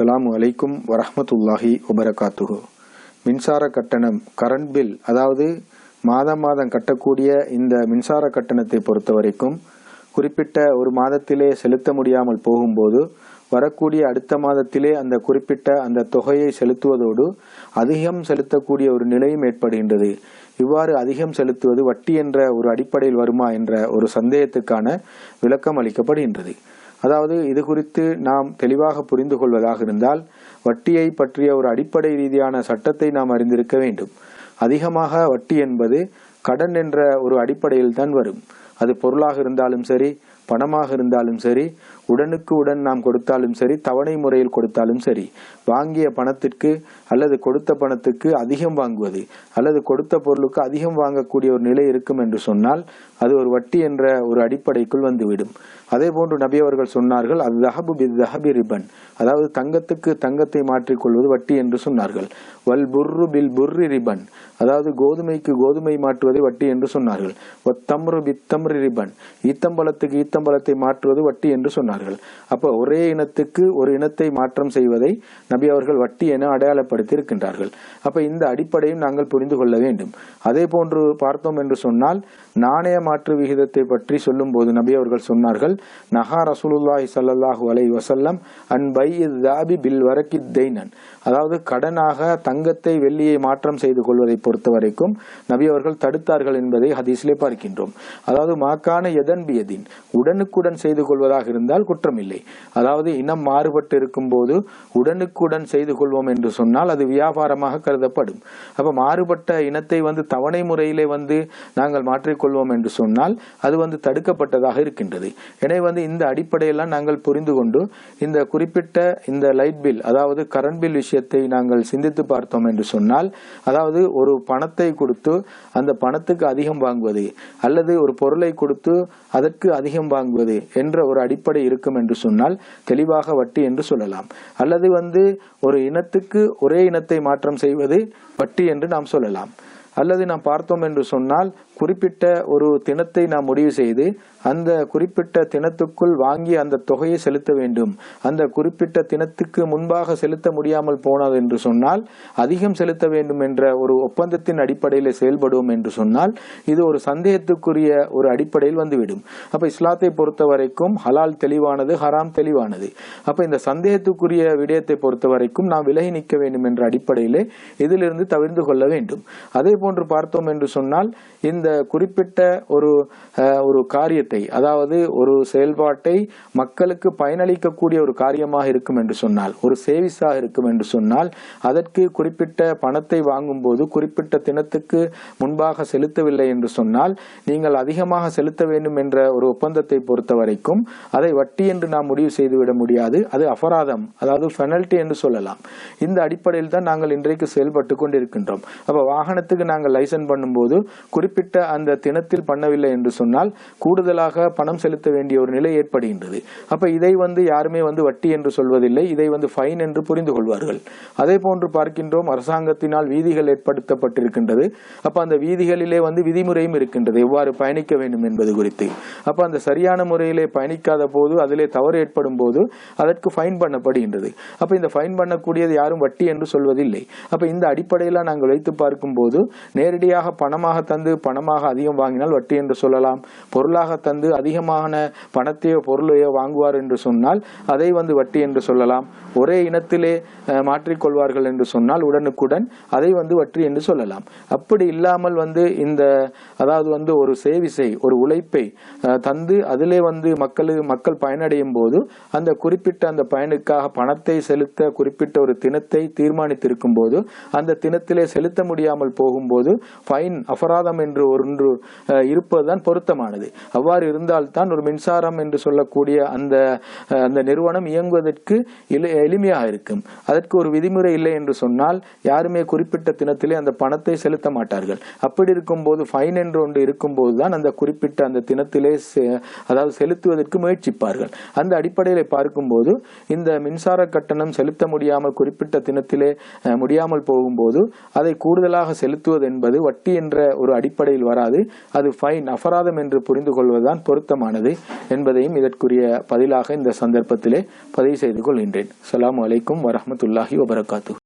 அஸ்லாம் வலைக்கும் வரஹ்மத்துல்லாஹி வபரகாத்துஹு. மின்சார கட்டணம் கரண்ட் பில் அதாவது மாதம் மாதம் கட்டக்கூடிய இந்த மின்சார கட்டணத்தை பொறுத்த வரைக்கும் குறிப்பிட்ட ஒரு மாதத்திலே செலுத்த முடியாமல் போகும்போது வரக்கூடிய அடுத்த மாதத்திலே அந்த குறிப்பிட்ட அந்த தொகையை செலுத்துவதோடு அதிகம் செலுத்தக்கூடிய ஒரு நிலையும் ஏற்படுகின்றது. இவ்வாறு அதிகம் செலுத்துவது வட்டி என்ற ஒரு அடிப்படையில் வருமா என்ற ஒரு சந்தேகத்துக்கான விளக்கம் அளிக்கப்படுகின்றது. அதாவது இது குறித்து நாம் தெளிவாக புரிந்து கொள்வதாக இருந்தால் வட்டியை பற்றிய ஒரு அடிப்படை ரீதியான சட்டத்தை நாம் அறிந்திருக்க வேண்டும். அதிகமாக வட்டி என்பது கடன் என்ற ஒரு அடிப்படையில் தான் வரும். அது பொருளாக இருந்தாலும் சரி பணமாக இருந்தாலும் சரி உடனுக்கு உடன் நாம் கொடுத்தாலும் சரி தவணை முறையில் கொடுத்தாலும் சரி வாங்கிய பணத்திற்கு அல்லது கொடுத்த பணத்துக்கு அதிகம் வாங்குவது அல்லது கொடுத்த பொருளுக்கு அதிகம் வாங்கக்கூடிய ஒரு நிலை இருக்கும் என்று சொன்னால் அது ஒரு வட்டி என்ற ஒரு அடிப்படைக்குள் வந்துவிடும். அதே போன்று நபி அவர்கள் சொன்னார்கள் அது தஹபு பி தஹபி ரிபன். அதாவது தங்கத்துக்கு தங்கத்தை மாற்றிக்கொள்வது வட்டி என்று சொன்னார்கள். வல் புர்ரு பில் புர்ரி ரிபன். அதாவது கோதுமைக்கு கோதுமை மாற்றுவதை வட்டி என்று சொன்னார்கள். ஒத்தம்ரு பித்தம்ரி ரிபன். ஈத்தம்பலத்துக்கு ஈத்தம்பலத்தை மாற்றுவது வட்டி என்று சொன்னார்கள். அப்போ ஒரே இனத்துக்கு ஒரு இனத்தை மாற்றம் செய்வதை நபி அவர்கள் வட்டி என அடையாளப்படுத்தி இருக்கின்றார்கள் அப்ப இந்த அடிப்படையும் நாங்கள் புரிந்து கொள்ள வேண்டும். அதே போன்று பார்த்தோம் என்று சொன்னால் நாணய மாற்று விகிதத்தை பற்றி சொல்லும் போது நபி அவர்கள் சொன்னார்கள் நஹா ரசூலுல்லாஹி சல்லாஹூ அலை வசல்லம் அன் பை தாபி பில் வரக்கி தெய்னன் அதாவது கடனாக தங்கத்தை வெள்ளியை மாற்றம் செய்து கொள்வதை பொறுத்த வரைக்கும் நபி அவர்கள் தடுத்தார்கள் என்பதை ஹதீஸ்லே பார்க்கின்றோம். அதாவது மாக்கான எதன் பியதின் உடனுக்குடன் செய்து கொள்வதாக இருந்தால் குற்றம் இல்லை அதாவது இனம் மாறுபட்டு இருக்கும் போது உடனுக்குடன் செய்து கொள்வோம் என்று சொன்னால் அது வியாபாரமாக கருதப்படும். அப்ப மாறுபட்ட இனத்தை வந்து தவணை முறையிலே வந்து நாங்கள் மாற்றிக்கொள்வோம் என்று சொன்னால் அது வந்து தடுக்கப்பட்டதாக இருக்கின்றது. எனவே வந்து இந்த அடிப்படையெல்லாம் நாங்கள் புரிந்து கொண்டு இந்த குறிப்பிட்ட இந்த லைட் பில் அதாவது கரண்ட் பில் விஷயத்தை நாங்கள் சிந்தித்து பார்த்தோம் என்று சொன்னால் அதாவது ஒரு பணத்தை கொடுத்து அந்த பணத்துக்கு அதிகம் வாங்குவது அல்லது ஒரு பொருளை கொடுத்து அதற்கு அதிகம் வாங்குவது என்ற ஒரு அடிப்படை இருக்கும் என்று சொன்னால் தெளிவாக வட்டி என்று சொல்லலாம். அல்லது வந்து ஒரு இனத்துக்கு ஒரே இனத்தை மாற்றம் செய்வது வட்டி என்று நாம் சொல்லலாம். அல்லது நாம் பார்த்தோம் என்று சொன்னால் குறிப்பிட்ட ஒரு தினத்தை நாம் முடிவு செய்து அந்த குறிப்பிட்ட தினத்துக்குள் வாங்கி அந்த தொகையை செலுத்த வேண்டும். அந்த குறிப்பிட்ட தினத்துக்கு முன்பாக செலுத்த முடியாமல் போனது என்று சொன்னால் அதிகம் செலுத்த வேண்டும் என்ற ஒரு ஒப்பந்தத்தின் அடிப்படையில் செயல்படுவோம் என்று சொன்னால் இது ஒரு சந்தேகத்துக்குரிய ஒரு அடிப்படையில் வந்துவிடும். அப்ப இஸ்லாத்தை பொறுத்த வரைக்கும் ஹலால் தெளிவானது ஹராம் தெளிவானது. அப்ப இந்த சந்தேகத்துக்குரிய விடயத்தை பொறுத்த வரைக்கும் நாம் விலகி நிற்க வேண்டும் என்ற அடிப்படையிலே இதிலிருந்து தவிர்ந்து கொள்ள வேண்டும். அதே போன்று பார்த்தோம் என்று சொன்னால் இந்த குறிப்பிட்ட ஒரு ஒரு காரியத்தை அதாவது ஒரு செயல்பாட்டை மக்களுக்கு பயனளிக்கக்கூடிய ஒரு காரியமாக இருக்கும் என்று சொன்னால் ஒரு சேவிஸாக இருக்கும் என்று சொன்னால் அதற்கு குறிப்பிட்ட பணத்தை வாங்கும் போது குறிப்பிட்ட தினத்துக்கு முன்பாக செலுத்தவில்லை என்று சொன்னால் நீங்கள் அதிகமாக செலுத்த வேண்டும் என்ற ஒரு ஒப்பந்தத்தை பொறுத்த வரைக்கும் அதை வட்டி என்று நாம் முடிவு செய்துவிட முடியாது. அது அபராதம் அதாவது பெனல்டி என்று சொல்லலாம். இந்த அடிப்படையில் தான் நாங்கள் இன்றைக்கு செயல்பட்டு கொண்டிருக்கின்றோம். அப்ப வாகனத்துக்கு நாங்கள் லைசன் பண்ணும்போது குறிப்பிட்ட அந்த தினத்தில் பண்ணவில்லை என்று சொன்னால் கூடுதலாக பணம் செலுத்த வேண்டிய ஒரு நிலை ஏற்படுகின்றது. அப்ப இதை வந்து யாருமே வந்து வட்டி என்று சொல்வதில்லை. இதை வந்து ஃபைன் என்று புரிந்து கொள்வார்கள். அதே போன்று பார்க்கின்றோம் அரசாங்கத்தினால் வீதிகள் ஏற்படுத்தப்பட்டிருக்கின்றது. அப்ப அந்த வீதிகளிலே வந்து விதிமுறையும் இருக்கின்றது. எவ்வாறு பயணிக்க வேண்டும் என்பது குறித்து. அப்ப அந்த சரியான முறையிலே பயணிக்காத போது அதிலே தவறு ஏற்படும் போது அதற்கு ஃபைன் பண்ணப்படுகின்றது. அப்ப இந்த ஃபைன் பண்ணக்கூடியது யாரும் வட்டி என்று சொல்வதில்லை. அப்ப இந்த அடிப்படையில் நாங்கள் வைத்து பார்க்கும் போது நேரடியாக பணமாக தந்து பணமாக அதிகம் வாங்கினால் வட்டி என்று சொல்லலாம். பொருளாக தந்து அதிகமான பணத்தையோ பொருளையோ வாங்குவார் என்று சொன்னால் அதை வந்து வட்டி என்று சொல்லலாம். ஒரே இனத்திலே மாற்றிக்கொள்வார்கள் என்று சொன்னால் உடனுக்குடன் அதை வந்து வட்டி என்று சொல்லலாம். அப்படி இல்லாமல் வந்து இந்த அதாவது வந்து ஒரு சேவிசை ஒரு உழைப்பை தந்து அதிலே வந்து மக்களு மக்கள் பயனடையும் போது அந்த குறிப்பிட்ட அந்த பயனுக்காக பணத்தை செலுத்த குறிப்பிட்ட ஒரு தினத்தை தீர்மானித்திருக்கும் போது அந்த தினத்திலே செலுத்த முடியாமல் போகும் போது ஃபைன் அபராதம் என்று ஒன்று அஹ், இருப்பதுதான் பொருத்தமானது. அவ்வாறு இருந்தால்தான் ஒரு மின்சாரம் என்று சொல்லக்கூடிய அந்த அந்த நிறுவனம் இயங்குவதற்கு எளிமையாக இருக்கும். அதற்கு ஒரு விதிமுறை இல்லை என்று சொன்னால் யாருமே குறிப்பிட்ட தினத்திலே அந்த பணத்தை செலுத்த மாட்டார்கள். அப்படி இருக்கும்போது ஃபைன் என்று ஒன்று இருக்கும்போது தான் அந்த குறிப்பிட்ட அந்த தினத்திலே அதாவது செலுத்துவதற்கு முயற்சிப்பார்கள். அந்த அடிப்படையில் பார்க்கும்போது இந்த மின்சார கட்டணம் செலுத்த முடியாமல் குறிப்பிட்ட தினத்திலே முடியாமல் போகும்போது அதை கூடுதலாக செலுத்துவது என்பது வட்டி என்ற ஒரு அடிப்படையில் வராது. அது ஃபைன் அபராதம் என்று புரிந்து கொள்வதுதான் பொருத்தமானது என்பதையும் இதற்குரிய பதிலாக இந்த சந்தர்ப்பத்திலே பதிவு செய்து கொள்கின்றேன். அலாம் அலைக்கும் வரமத்துல்லாஹி வபரகாத்து